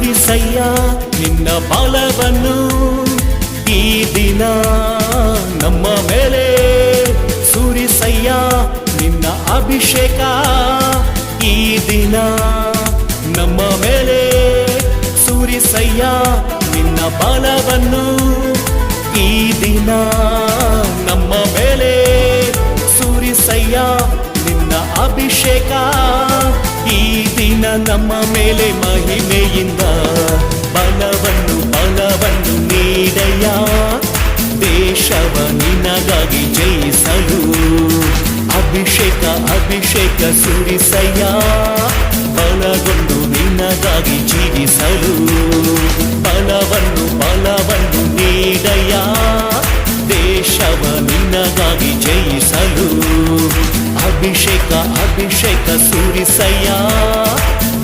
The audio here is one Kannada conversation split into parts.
ಸುರಿಸಯ್ಯ ನಿನ್ನ ಬಾಲವನ್ನು ಈ ದಿನ ನಮ್ಮ ಮೇಲೆ ಸುರಿಸಯ್ಯ, ನಿನ್ನ ಅಭಿಷೇಕ ಈ ದಿನ ನಮ್ಮ ಮೇಲೆ ಸುರಿಸಯ್ಯ, ನಿನ್ನ ಬಾಲವನ್ನು ಈ ದಿನ ನಮ್ಮ ಮೇಲೆ ಸುರಿಸಯ್ಯ, ನಿನ್ನ ಅಭಿಷೇಕ ಈ ದಿನ ನಮ್ಮ ಮೇಲೆ ಮಹಿಮೆಯಿಂದ ಬಲವನ್ನು ಬಲವನ್ನು ನೀಡಯ್ಯ ದೇಶವ ನಿನಗಾಗಿ ಜಯಿಸಲು ಅಭಿಷೇಕ ಅಭಿಷೇಕ ಸುರಿಸಯ್ಯ, ಬಲಗೊಂಡು ನಿನಗಾಗಿ ಜೀವಿಸಲು ಅಭಿಷೇಕ ಸೂರಿಸಯ್ಯ.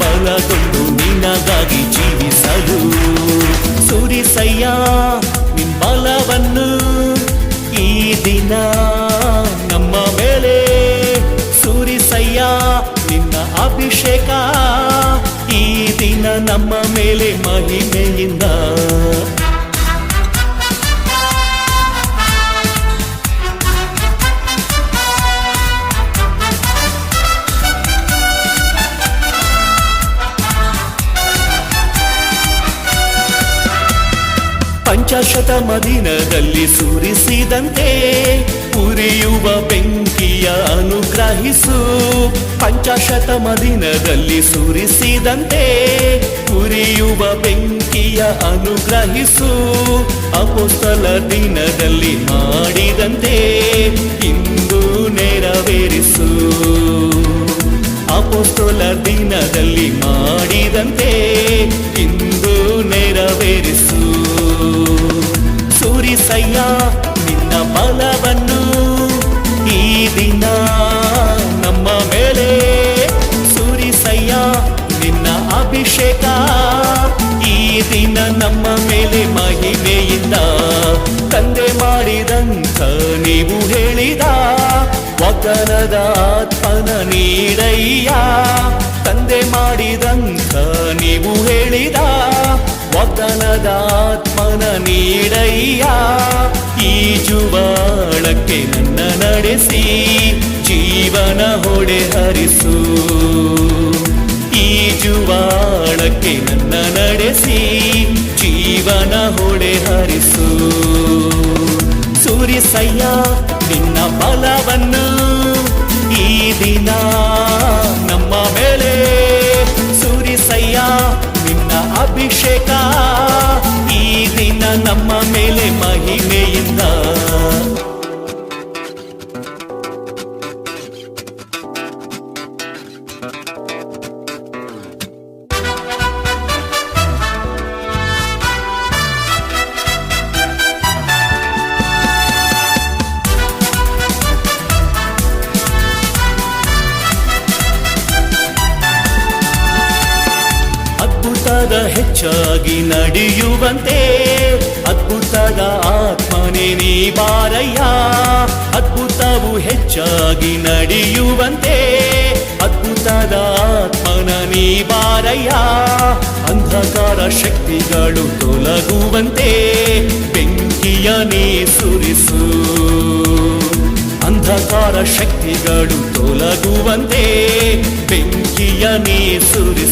ಬಲಗೊಂಡು ನಿನಗಾಗಿ ಜೀವಿಸಲು. ಸುರಿಸಯ್ಯ, ನಿನ್ ಬಲವನ್ನು ಈ ದಿನ ನಮ್ಮ ಮೇಲೆ ಸುರಿಸಯ್ಯ. ನಿನ್ನ ಅಭಿಷೇಕ ಈ ದಿನ ನಮ್ಮ ಮೇಲೆ ಮಹಿಮೆಯಿಂದ ಪಂಚಾಶತಮ ಮದಿನದಲ್ಲಿ ಸುರಿಸಿದಂತೆ ಉರಿಯುವ ಬೆಂಕಿಯ ಅನುಗ್ರಹಿಸು. ಪಂಚಶತಮದಿನದಲ್ಲಿ ಸುರಿಸಿದಂತೆ ಉರಿಯುವ ಬೆಂಕಿಯ ಅನುಗ್ರಹಿಸು. ಅಪೋಸ್ತಲ ದಿನದಲ್ಲಿ ಮಾಡಿದಂತೆ ಇಂದು ನೆರವೇರಿಸು. ಅಪೋಸ್ತಲ ದಿನದಲ್ಲಿ ಮಾಡಿದಂತೆ ಇಂದು ನೆರವೇರಿಸು. ದಿನ ನಮ್ಮ ಮೇಲೆ ಸುರಿಸಯ್ಯ ನಿನ್ನ ಅಭಿಷೇಕ. ಈ ದಿನ ನಮ್ಮ ಮೇಲೆ ಮಹಿಮೆಯಿಂದ ತಂದೆ ಮಾಡಿದಂಥ ನೀವು ಹೇಳಿದ ವಾಗ್ದಾನದ ಆತ್ಮನ ನೀಡಯ್ಯ. ತಂದೆ ಮಾಡಿದಂಥ ನೀವು ಹೇಳಿದ ವಾಗ್ದಾನದ ಆತ್ಮನ ನೀಡಯ್ಯ. ಜುವಾಳಕ್ಕೆ ನನ್ನ ನಡೆಸಿ, ಜೀವನ ಹೊಡೆ ಹರಿಸು. ಈ ಜುವಾಳಕ್ಕೆ ನನ್ನ ನಡೆಸಿ, ಜೀವನ ಹೊಡೆ ಹರಿಸು. ಸೂರ್ಯಸಯ್ಯ ನಿನ್ನ ಬಲವನ್ನು, ಈ ದಿನ ನಮ್ಮ ಮೇಲೆ. ಅಭಿಷೇಕ. ಈ ದಿನ ನಮ್ಮ ಮೇಲೆ ಮಹಿಮೆಯಿಂದ ಅದ್ಭುತದ ಹೆಚ್ಚಾಗಿ ನಡೆಯುವಂತೆ, ಅದ್ಭುತದ ಆತ್ಮನೇ ನೀ ಬಾರಯ್ಯ. ಅದ್ಭುತವು ಹೆಚ್ಚಾಗಿ ನಡೆಯುವಂತೆ, ಅದ್ಭುತದ ಆತ್ಮನ ನೀ ಬಾರಯ್ಯ. ಅಂಧಕಾರ ಶಕ್ತಿಗಳು ತೊಲಗುವಂತೆ, ಬೆಂಕಿಯ ನೀ ಸುರಿಸು. ಅಂಧಕಾರ ಶಕ್ತಿಗಳು ತೊಲಗುವಂತೆ, ಬೆಂಕಿಯ ನೀ ಸುರಿಸು.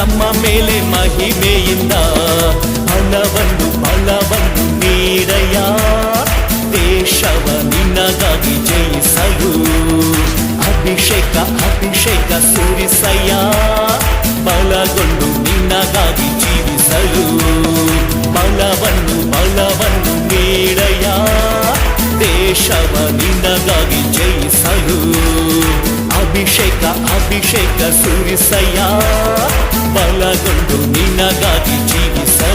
ನಮ್ಮ ಮೇಲೆ ಮಹಿಮೆಯಿಂದ ಹಣವನ್ನು ಬಲವನ್ನು ನೀಡಯ ದೇಶವ ನಿನಗಾಗಿ ಜಯಿಸಲು ಅಭಿಷೇಕ ಅಭಿಷೇಕ ಸುರಿಸಯ್ಯ. ಬಲಗೊಂಡು ನಿನಗಾಗಿ ಜೀವಿಸಲು ಬಲವನ್ನು ಬಲವನ್ನು ನೀಡಯ್ಯ ದೇಶವ ಅಭಿಷೇಕ ಅಭಿಷೇಕ ಸುರಿಸಯ್ಯ ಬಲಗೊಂಡು ನಿನಗಾಗಿ ಜೀವಿಸಲು